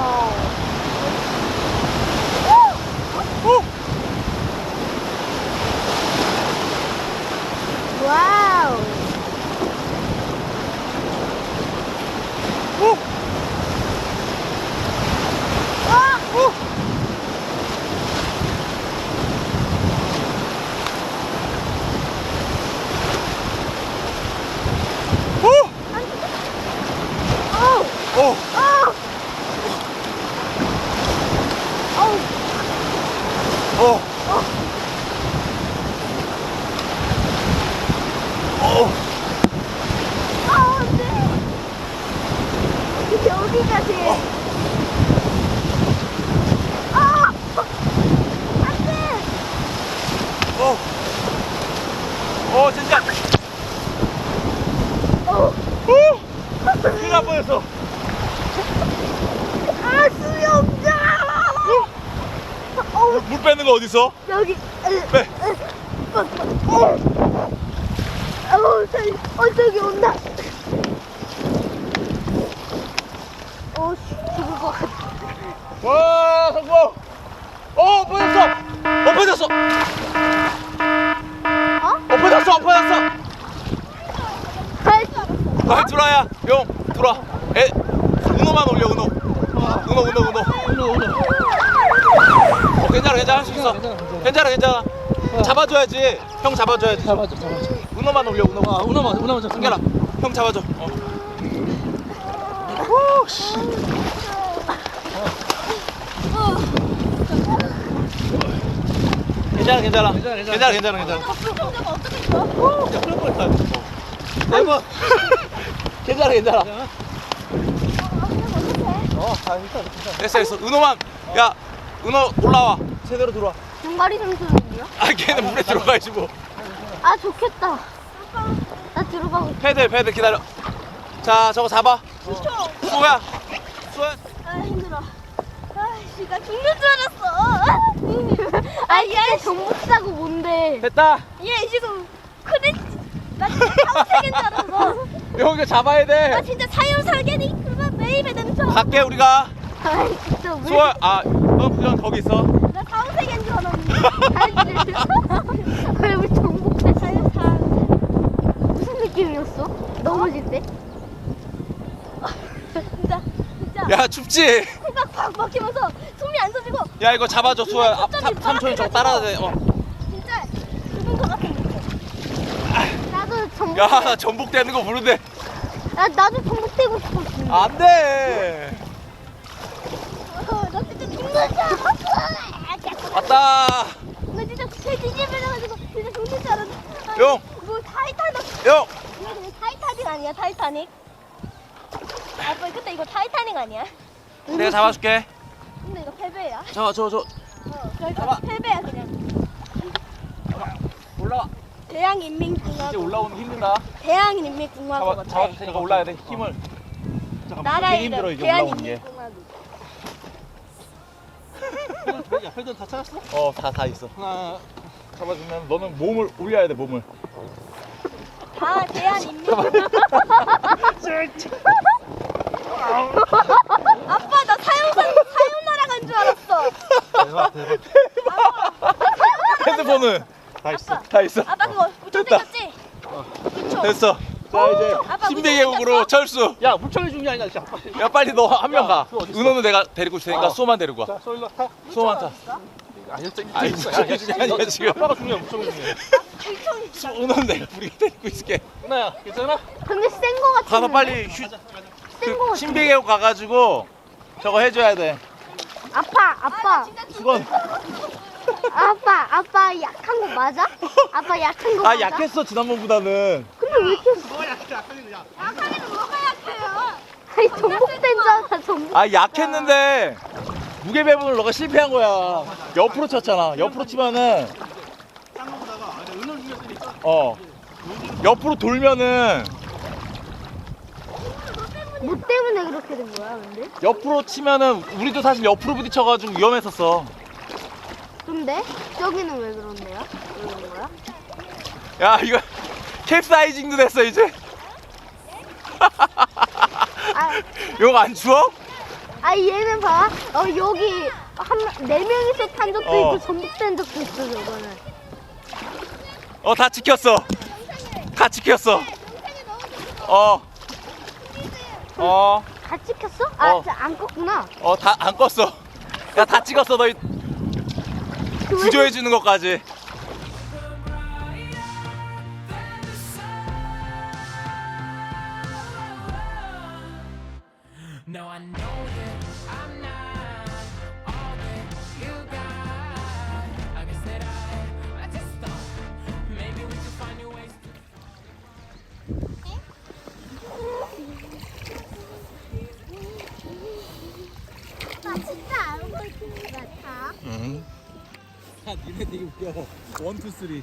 Uau! Uh! uh. 어, 물 빼는 거 어딨어? 여기. 빼. 어, 어, 저기, 어, 저기 온다. 어, 씨, 죽을 것 같아. 와, 성공. 어, 엎어졌어. 엎어졌어. 어? 엎어졌어, 엎어졌어. 아이씨. 아, 들어야. 용, 들어. 에, 은호만 올려, 은호. 은호, 은호, 은호. 올라 올라. 어, 괜찮아, 괜찮아. 할 수 있어. 괜찮아, 괜찮아. 괜찮아. 잡아줘야지. 형 잡아줘야지. 잡아줘 잡아줘. 은호만 올려, 은호. 아 운하만 운하만 잡. 승결아, 형 잡아줘. 어. 괜찮아, 괜찮아. 괜찮아, 괜찮아, 괜찮아. 괜찮아, 괜찮아. 수영장 어떻게 좋아? 야 그럴 뻔했다. 대박. 괜찮아, 괜찮아. 어, 아 괜찮아 괜찮아. 됐어, 됐어. 은호만. 야, 은호 올라와. 제대로 들어와. 종가리 선수는요? 아, 걔는 물에 들어가야지 뭐. 아, 좋겠다. 나 들어가고 싶어. 패들, 패들 기다려. 자, 저거 잡아. 수호야. 수호야. 아, 힘들어. 아씨, 나 죽는 줄 알았어. 아, 얘 정복사고 뭔데? 됐다. 얘 지금 크레 나 진짜 사후세계인 줄 알았어. 여기 잡아야 나 돼. 진짜 사후세계니 그만 매입에 알았어. 갈게, 우리가. 아, 진짜 왜? 수호야. 아, 너 그냥 거기 있어. 나 사후세계인 줄 알았는데. 왜 우리 정복사 사후사 무슨 느낌이었어? 넘어질 때? 진짜 진짜 야, 춥지? 코가 팍 막히면서 숨이 안 쉬어지고 야, 이거 잡아줘, 수호야. 아, 삼, 삼촌이 저거 따라야 돼. 어. 진짜 죽은 것 같은 느낌. 나도 정복. 야, 나 전복되는 거 모르는데. 나 나도 정복되고 싶었어. 안 돼. 어, 나 진짜 죽는 줄 알았어. 왔다. 나 진짜 제 뒤집어져가지고 진짜 줄 알았어. 아니, 용. 뭐 타이타닉. 이거 아니야 타이타닉? 아빠 그때 이거 타이타닉 아니야? 내가 잡아줄게. 근데 이거 패배야. 잡아, 저, 저. 어, 그러니까 잡아. 패배야 그냥. 올라와. 대한인민공화국. 올라오는 게 힘들다. 대한인민공화국. 잡아, 테니까 올라야 돼. 힘을. 잠깐만. 나라의 되게 힘들어, 이제 올라오는 게. 대한인민공화국. 야 회전 다 찾았어? 어, 다, 다 있어. 하나. 잡아주면 너는 몸을 올려야 돼, 몸을. 다 대한인민. 아빠 나 사용사 사용나라 간 줄 알았어. 대박 대박. 핸드폰은 다 있어. 다 있어. 아빠 그거 무청 됐다. 생겼지? 그쵸? 됐어. 자, 이제 아빠 신비계곡으로 철수. 야 물총이 중요한 게 아니야. 빨리. 야, 빨리 너 한 명 가. 수호 어딨어? 은호는 내가 데리고 있을 테니까 어. 수호만 데리고 와. 자 소일로 타. 수호만 타. 아니 저기 아니, 게 아니야, 지금. 아빠가 중요해 물총이 중요해. 수, 은호는 내가 우리가 데리고 있을게. 나야 괜찮아? 근데 센거 같은데. 가서 빨리 휴, 센거 그 같아. 신비계곡 가가지고 저거 해줘야 돼. 아빠 아빠 수건. 아빠 아빠 약한 거 맞아? 아빠 약한 거 아, 맞아? 약했어, 지난번보다는. 근데 왜 이렇게 약하게 야. 약하기는 뭐가 약해요? 아니 전복된 줄 알아 전복. 아, 약했는데 무게 배분을 너가 실패한 거야. 옆으로 쳤잖아. 옆으로 치면은 은을 중요했으니까. 어 옆으로 돌면은 뭐 때문에 그렇게 된 거야 근데? 옆으로 치면은 우리도 사실 옆으로 부딪혀가지고 위험했었어. 근데 저기는 왜 그런데요? 왜 그런 거야? 야 이거 캡사이징도 됐어 이제. 아, 이거 안 추워? 아 얘는 봐. 어 여기 한 네 명이서 탄 적도 어. 있고 전복된 적도 있어 저거는. 어 다 지켰어. 다 지켰어. 어. 어. 다 찍혔어? 아, 어. 안 껐구나. 어 다 안 껐어. 야 다 찍었어 너희 구조해 주는 것까지. No, I know that I'm not all that you got. I guess that I, I just thought maybe we could find new ways to. 나 진짜 알고 있는 것 같아. 응. 야, 니네 되게 웃겨. 원, 투, 쓰리.